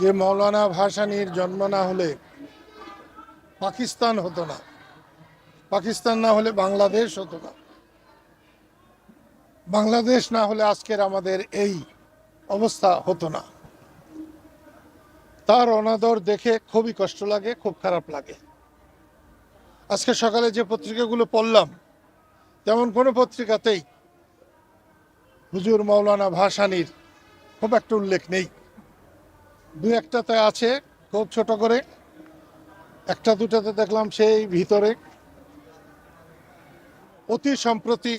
যে মৌলানা ভাসানির জন্ম না হলে পাকিস্তান হতো না। পাকিস্তান না হলে বাংলাদেশ হতো না। বাংলাদেশ না হলে আজকের আমাদের এই অবস্থা হতো না। তার অনাদর দেখে খুবই কষ্ট লাগে, খুব খারাপ লাগে। আজকে সকালে যে পত্রিকাগুলো পড়লাম, তেমন কোনো পত্রিকাতেই হুজুর মৌলানা ভাসানির খুব একটা উল্লেখ নেই। দু একটাতে আছে, খুব ছোট করে। একটা দুটাতে দেখলাম সেই ভিতরে। অতি সম্প্রতি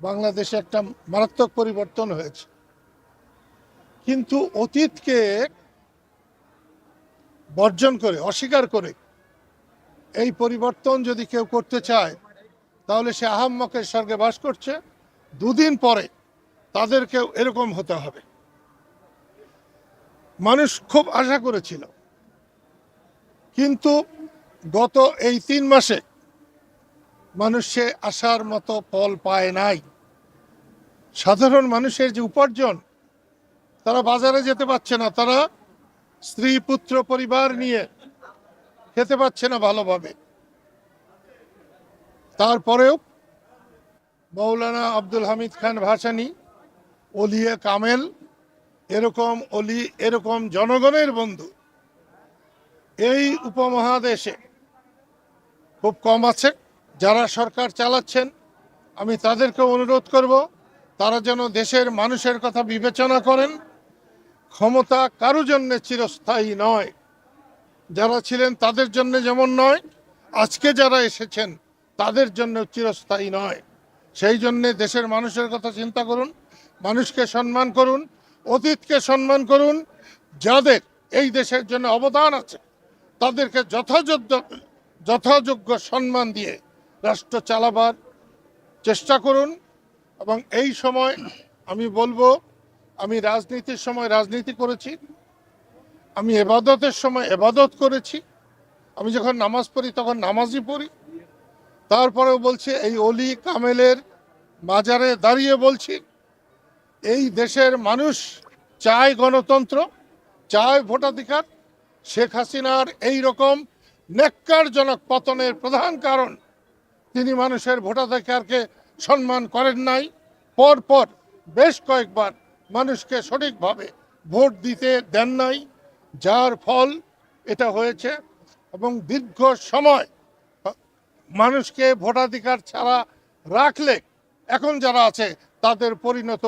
বাংলাদেশে একটা মারাত্মক পরিবর্তন হয়েছে। কিন্তু অতীতকে বর্জন করে, অস্বীকার করে, এই পরিবর্তন যদি কেউ করতে চায়, তাহলে সে আহাম্মকের স্বর্গে বাস করছে। দুদিন পরে তাদেরকেও এরকম হতে হবে। মানুষ খুব আশা করেছিল। কিন্তু গত এই তিন মাসে মানুষ সে আশার মতো ফল পায় নাই। সাধারণ মানুষের যে উপার্জন, তারা বাজারে যেতে পারছে না, তারা স্ত্রী, পুত্র, পরিবার নিয়ে খেতে পাচ্ছে না ভালোভাবে। তারপরেও মৌলানা আব্দুল হামিদ খান ভাসানি অলিয়ে কামেল এরকম অলি, এরকম জনগণের বন্ধু। এই উপমহাদেশে খুব কম আছে। যারা সরকার চালাচ্ছেন, আমি তাদেরকে অনুরোধ করব, তারা যেন দেশের মানুষের কথা বিবেচনা করেন। ক্ষমতা কারও জন্য চিরস্থায়ী নয়। যারা ছিলেন তাদের জন্য যেমন নয়, আজকে যারা এসেছেন তাদের জন্য চিরস্থায়ী নয়। সেই জন্যে দেশের মানুষের কথা চিন্তা করুন, মানুষকে সম্মান করুন অতীতকে সম্মান করুন, যাদের এই দেশের জন্য অবদান আছে, তাদেরকে যথাযোগ্য যথাযোগ্য সম্মান দিয়ে রাষ্ট্র চালাবার চেষ্টা করুন। এবং এই সময় আমি বলব, আমি রাজনীতির সময় রাজনীতি করেছি, আমি এবাদতের সময় এবাদত করেছি। আমি যখন নামাজ পড়ি, তখন নামাজই পড়ি। তারপরেও বলছি, এই অলি কামেলের মাজারে দাঁড়িয়ে বলছি, এই দেশের মানুষ চায় গণতন্ত্র চায় ভোটাধিকার। শেখ হাসিনার এই রকম নেককারজনক পতনের প্রধান কারণ, তিনি মানুষের ভোটাধিকারকে সম্মান করেন নাই। পর পর বেশ কয়েকবার মানুষকে সঠিকভাবে ভোট দিতে দেন নাই, যার ফল এটা হয়েছে। এবং দীর্ঘ সময় মানুষকে ভোটাধিকার ছাড়া রাখলে এখন যারা আছে, তাদের পরিণত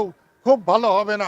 খুব ভালো হবে না।